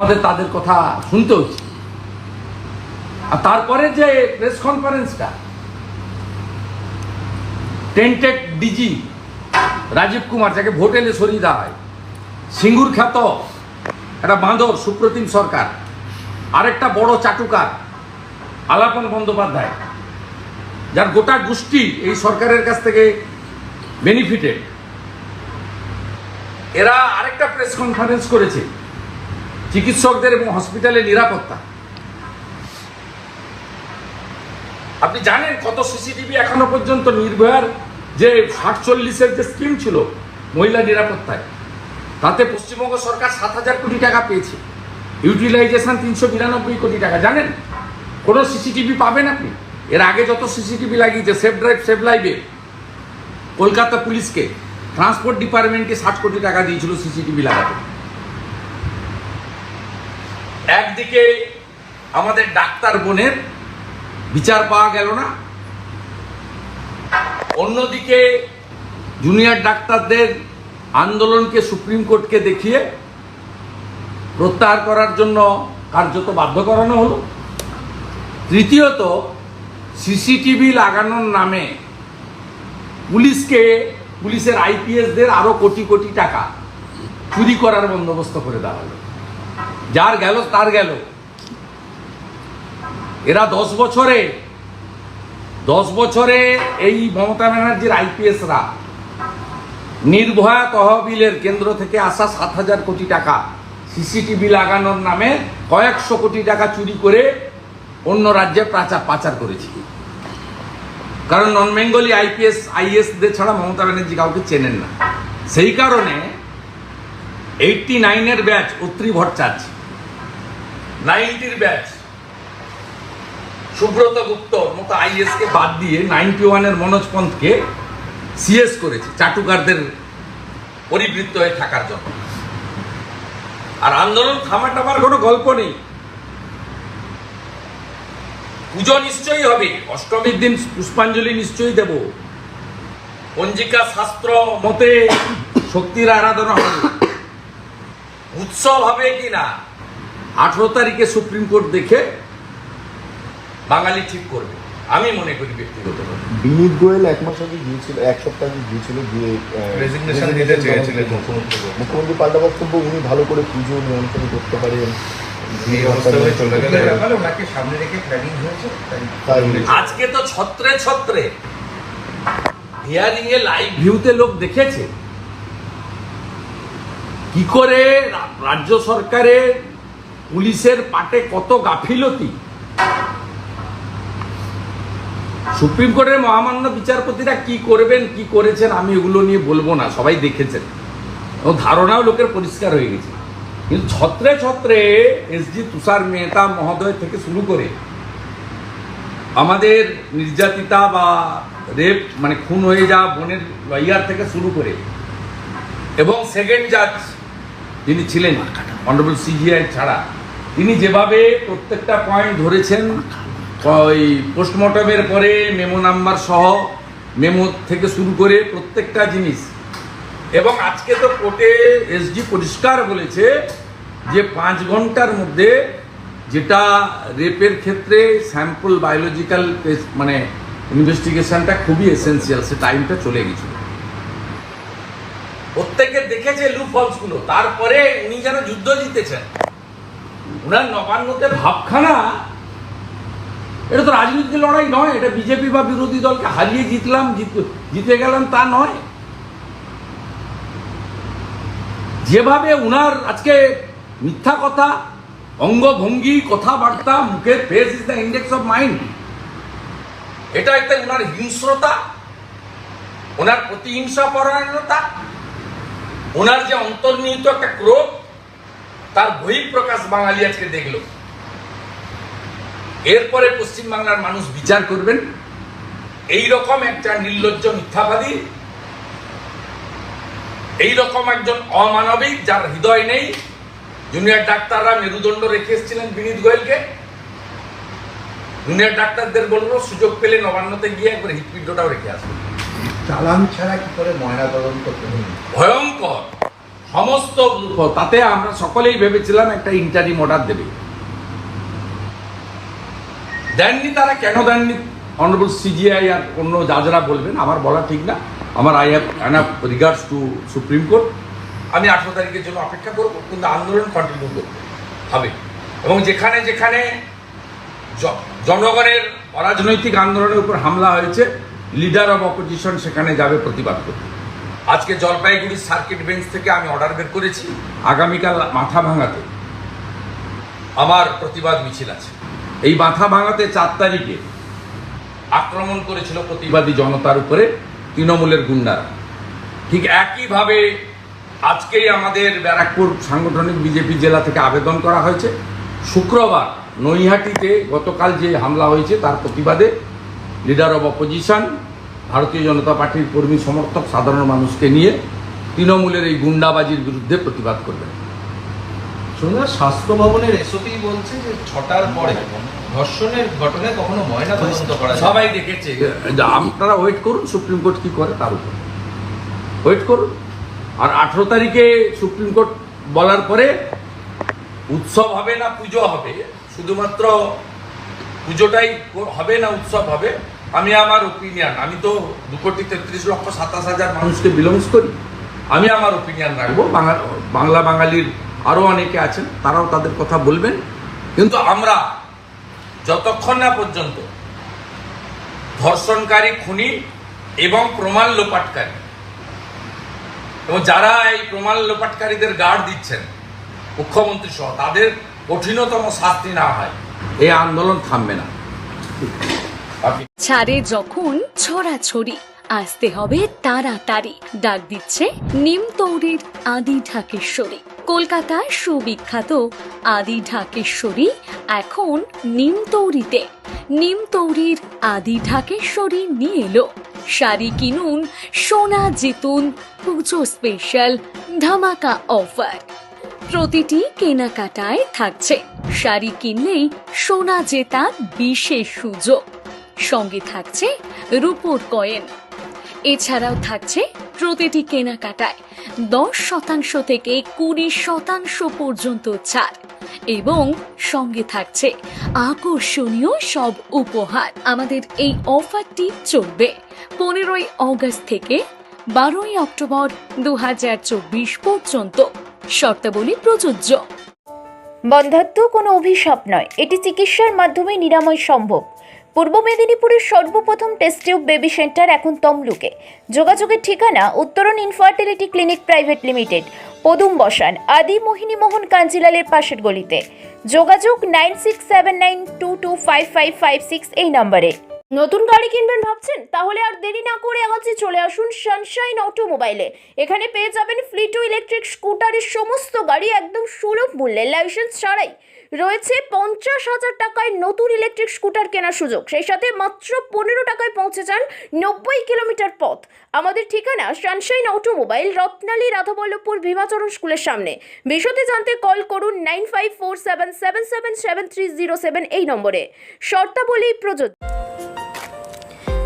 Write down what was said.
আমাদের তাদের কথা শুনতে হচ্ছে। আর তারপরে যে প্রেস কনফারেন্সটা টেন্টেড ডিজি রাজীব কুমার যাকে ভোট এলে সরিয়ে দেওয়া হয়, সিঙ্গুর খ্যাত একটা বাঁদর, সুপ্রতিম সরকার, আরেকটা বড় চাটুকার, আলাপন বন্দ্যোপাধ্যায়, যার গোটা গোষ্ঠী এই সরকারের কাছ থেকে বেনিফিটেড এরা আরেকটা প্রেস কনফারেন্স করেছে। চিকিৎসকদের এবং হসপিটালের নিরাপত্তা। আপনি জানেন কত সিসিটিভি এখনও পর্যন্ত নির্ভয়ার? যে ষাট চল্লিশের যে স্কিম ছিল, মহিলা নিরাপত্তায়, তাতে পশ্চিমবঙ্গ সরকার সাত হাজার কোটি টাকা পেয়েছে। ইউটিলাইজেশন তিনশো বিরানব্বই কোটি টাকা। জানেন? কোনো সিসিটিভি পাবেন আপনি? এর আগে যত সিসিটিভি লাগিয়েছে সেফ ড্রাইভ সেফ লাইভে কলকাতা পুলিশকে ট্রান্সপোর্ট ডিপার্টমেন্টকে ষাট কোটি টাকা দিয়েছিল সিসিটিভি লাগাতে। একদিকে আমাদের ডাক্তার বোনের বিচার পাওয়া গেল না। অন্যদিকে জুনিয়র ডাক্তারদের আন্দোলনকে সুপ্রিম কোর্টকে দেখিয়ে প্রত্যাহার করার জন্য কার্যত বাধ্য করানো হলো। তৃতীয়ত, সিসিটিভি লাগানোর নামে পুলিশকে, পুলিশের আইপিএসদের আরও কোটি কোটি টাকা চুরি করার বন্দোবস্ত করে দেওয়া হলো। যার গেল, তার গেল। এরা দশ বছরে দশ বছরে এই মমতা ব্যানার্জির আইপিএসরা নির্ভয়া তহবিলের কেন্দ্র থেকে আসা সাত হাজার কোটি টাকা সিসিটিভি লাগানোর নামে কয়েকশো কোটি টাকা চুরি করে অন্য রাজ্যে পাচার পাচার করেছে। কারণ নন বেঙ্গলি আইপিএস, আইএসদের ছাড়া মমতা ব্যানার্জি কাউকে চেনেন না। সেই কারণে এইটটি নাইনের ব্যাচ অত্রি ভট্টাচার্য নাইনটির ব্যাচ সুব্রত গুপ্ত মতো আইএস কে বাদ দিয়ে নাইনটি ওয়ানের মনোজ পন্থকে সিএস করেছে, চাটুকারদের পরিবৃত্ত হয়ে থাকার জন্য। আর আন্দোলন থামা টামার কোনো গল্প নেই। পুজো নিশ্চয়ই হবে, অষ্টমীর দিন পুষ্পাঞ্জলি নিশ্চয়ই দেব। পঞ্জিকা শাস্ত্র মতে শক্তির আরাধনা হবে। উৎসব হবে কি না? আঠেরো তারিখে সুপ্রিম কোর্ট দেখে বাঙালি ঠিক করবে। আমি মনে করি ব্যক্তিগতভাবে বিনীত গোয়েল এক মাস আগে গিয়েছিল এক সপ্তাহ আগে গিয়েছিল গিয়ে Resignation দিতে চেয়েছিলেন মুখ্যমন্ত্রী মুখ্যমন্ত্রী পাল্টা বক্তব্য উনি ভালো করে পুজো নিয়ন্ত্রণ করতে পারেন। আজকে তো ছত্রে ছত্রে হিয়ারিং এ লাইভ ভিউতে লোক দেখেছে। কি করে রাজ্য সরকারের পুলিশের পাটে কত গাফিলতি? সুপ্রিম কোর্টের মহামান্য বিচারপতিরা কি করবেন, কি করেছেন, আমি এগুলো নিয়ে বলব না, সবাই দেখেছেন। এবং ধারণাও লোকের পরিষ্কার হয়ে গেছে। কিন্তু ছত্রে ছত্রে এসজি তুষার মেহতা মহোদয় থেকে শুরু করে আমাদের নির্যাতিতা বা রেপ মানে খুন হয়ে যাওয়া বোনের লয়ার থেকে শুরু করে এবং সেকেন্ড জাজ যিনি ছিলেন অনারেবল সিজিআই ছাড়া। তিনি যেভাবে প্রত্যেকটা পয়েন্ট ধরেছেন, ওই পোস্টমর্টমের পরে মেমো নাম্বার সহ মেমো থেকে শুরু করে প্রত্যেকটা জিনিস। এবং আজকে তো কোর্টে এসডি পরিষ্কার বলেছে যে পাঁচ ঘণ্টার মধ্যে যেটা রেপের ক্ষেত্রে স্যাম্পল বায়োলজিক্যাল মানে ইনভেস্টিগেশনটা খুবই এসেন্সিয়াল সে টাইমটা চলে গেছিল। প্রত্যেকে দেখেছে লু ফলসগুলো তারপরে উনি যেন যুদ্ধ জিতেছেন। উনার নবান্নতে ভাবখানা, এটা তো রাজনীতির লড়াই নয়, এটা বিজেপি বা বিরোধী দলকে হারিয়ে জিতলাম, জিতে গেলাম তা নয়। যেভাবে উনার আজকে মিথ্যা কথা, অঙ্গভঙ্গি, কথাবার্তা মুখের face is the index of mind এটা একটা উনার হিংস্রতা ওনার প্রতিহিংসা পরায়ণতা ওনার যে অন্তর্নিহিত একটা ক্রোধ, তার বহিঃপ্রকাশ বাঙালি আজকে দেখল। এরপরে পশ্চিমবাংলার মানুষ বিচার করবেন। এই রকম একটা নির্লজ্জ মিথ্যাবাদী, এই রকম একজন অমানবিক যার হৃদয় নেই। জুনিয়র ডাক্তাররা মেরুদণ্ড রেখে এসেছিলেন বিনীত গোয়েলকে। জুনিয়র ডাক্তারদের বলব সুযোগ পেলে নবান্নতে গিয়ে একবার হৃৎপিণ্ডটাও রেখে আসবে চালান ছাড়া কি করে ময়না তদন্ত ভয়ঙ্কর। সমস্ত তাতে আমরা সকলেই ভেবেছিলাম একটা ইন্টারিম অর্ডার দেবে। দেননি তারা, কেন দেননি? অনারেবল সিজিআই আর অন্য যা যারা বলবেন, আমার বলা ঠিক না। আমার I have enough regards to Supreme Court আমি আঠেরো তারিখের জন্য অপেক্ষা করব, কিন্তু আন্দোলন কন্টিনিউ করবে। হবে। এবং যেখানে যেখানে জনগণের অরাজনৈতিক আন্দোলনের উপর হামলা হয়েছে লিডার অব অপোজিশন সেখানে যাবে প্রতিবাদ করতে। আজকে জলপাইগুড়ি সার্কিট বেঞ্চ থেকে আমি অর্ডার বের করেছি, আগামীকাল মাথা ভাঙাতে। আমার প্রতিবাদ মিছিল আছে। এই মাথা ভাঙাতে চার তারিখে আক্রমণ করেছিল প্রতিবাদী জনতার উপরে তৃণমূলের গুন্ডারা। ঠিক একইভাবে আজকেই আমাদের ব্যারাকপুর সাংগঠনিক বিজেপি জেলা থেকে আবেদন করা হয়েছে। শুক্রবার নৈহাটিতে গতকাল যে হামলা হয়েছে, তার প্রতিবাদে লিডার অব অপোজিশন ভারতীয় জনতা পার্টির কর্মী সমর্থক সাধারণ মানুষকে নিয়ে তৃণমূলের এই গুন্ডাবাজির বিরুদ্ধে প্রতিবাদ করবেন। শুনলাম স্বাস্থ্য ভবনের এসওপি বলছে যে ছটার পরে ধর্ষণের ঘটনায় কখনো ময়না তদন্ত করা। সবাই দেখেছে। আপনারা ওয়েট করুন সুপ্রিম কোর্ট কি করে তার উপর। ওয়েট করুন। আর আঠেরো তারিখে সুপ্রিম কোর্ট বলার পরে উৎসব হবে না পুজো হবে শুধুমাত্র পুজোটাই হবে না উৎসব হবে আমি আমার ওপিনিয়ন আমি তো দু কোটি তেত্রিশ লক্ষ সাতাশ হাজার মানুষকে বিলংস করি। আমি আমার ওপিনিয়ন রাখব বাংলা বাঙালির আরও অনেকে আছেন, তারাও তাদের কথা বলবেন। কিন্তু আমরা যতক্ষণ না পর্যন্ত ধর্ষণকারী, খুনি এবং প্রমাণ লোপাটকারী এবং যারা এই প্রমাণ লোপাটকারীদের গার্ড দিচ্ছেন, মুখ্যমন্ত্রী সহ, তাদের কঠিনতম শাস্তি না হয়। এই আন্দোলন থামবে না। ছাড়ে যখন ছড়াছড়ি, আসতে হবে তাড়াতাড়ি। ডাক দিচ্ছে নিমতৌরির আদি ঢাকেশ্বরী। কলকাতার সুবিখ্যাত আদি ঢাকেশ্বরী এখন নিমতৌরিতে নিমতৌরির আদি ঢাকেশ্বরী নিয়ে এলো। শাড়ি কিনুন সোনা জিতুন, পুজো স্পেশাল ধামাকা অফার প্রতিটি কেনাকাটায় থাকছে। শাড়ি কিনলেই সোনা জেতার বিশেষ সুযোগ। সঙ্গে থাকছে রূপোর কয়েন। এছাড়াও থাকছে প্রতিটি কেনাকাটায় দশ শতাংশ থেকে কুড়ি শতাংশ পর্যন্ত ছাড় এবং সঙ্গে থাকছে আকর্ষণীয় সব উপহার। আমাদের এই অফারটি চলবে পনেরোই অগস্ট থেকে বারোই অক্টোবর দু হাজার চব্বিশ পর্যন্ত। শর্তাবলী প্রযোজ্য। বন্ধাত্ম কোনো অভিশাপ নয়। এটি চিকিৎসার মাধ্যমে নিরাময় সম্ভব। পূর্ব মেদিনীপুরের সর্বপ্রথম টেস্ট টিউব বেবি সেন্টার এখন তমলুকে। যোগাযোগের ঠিকানা উত্তরণ ইনফার্টিলিটি ক্লিনিক প্রাইভেট লিমিটেড পদুম বসান, আদি মোহিনী মোহন কাঞ্জিলালের পাশের গলিতে। যোগাযোগ nine six seven nine two two five five five six এই নম্বরে। নতুন গাড়ি কিনবেন ভাবছেন? তাহলে আর দেরি না করে আজই চলে আসুন সানশাইন অটোমোবাইলে এখানে পেয়ে যাবেন ফ্লিটু ইলেকট্রিক স্কুটারের সমস্ত গাড়ি একদম সুলভ মূল্যে লাইসেন্স ছাড়াই। রয়েছে পঞ্চাশ হাজার টাকায় নতুন ইলেকট্রিক স্কুটার কেনার সুযোগ। সেই সাথে মাত্র পনেরো টাকায় পৌঁছে যান নব্বই কিলোমিটার পথ। আমাদের ঠিকানা সানশাইন অটোমোবাইল, রত্নালী, রাধাবল্লভপুর, ভীমাচরণ স্কুলের সামনে। বিশদে জানতে কল করুন nine five four seven seven seven seven three zero seven এই নম্বরে। শর্তাবলী প্রযোজ্য।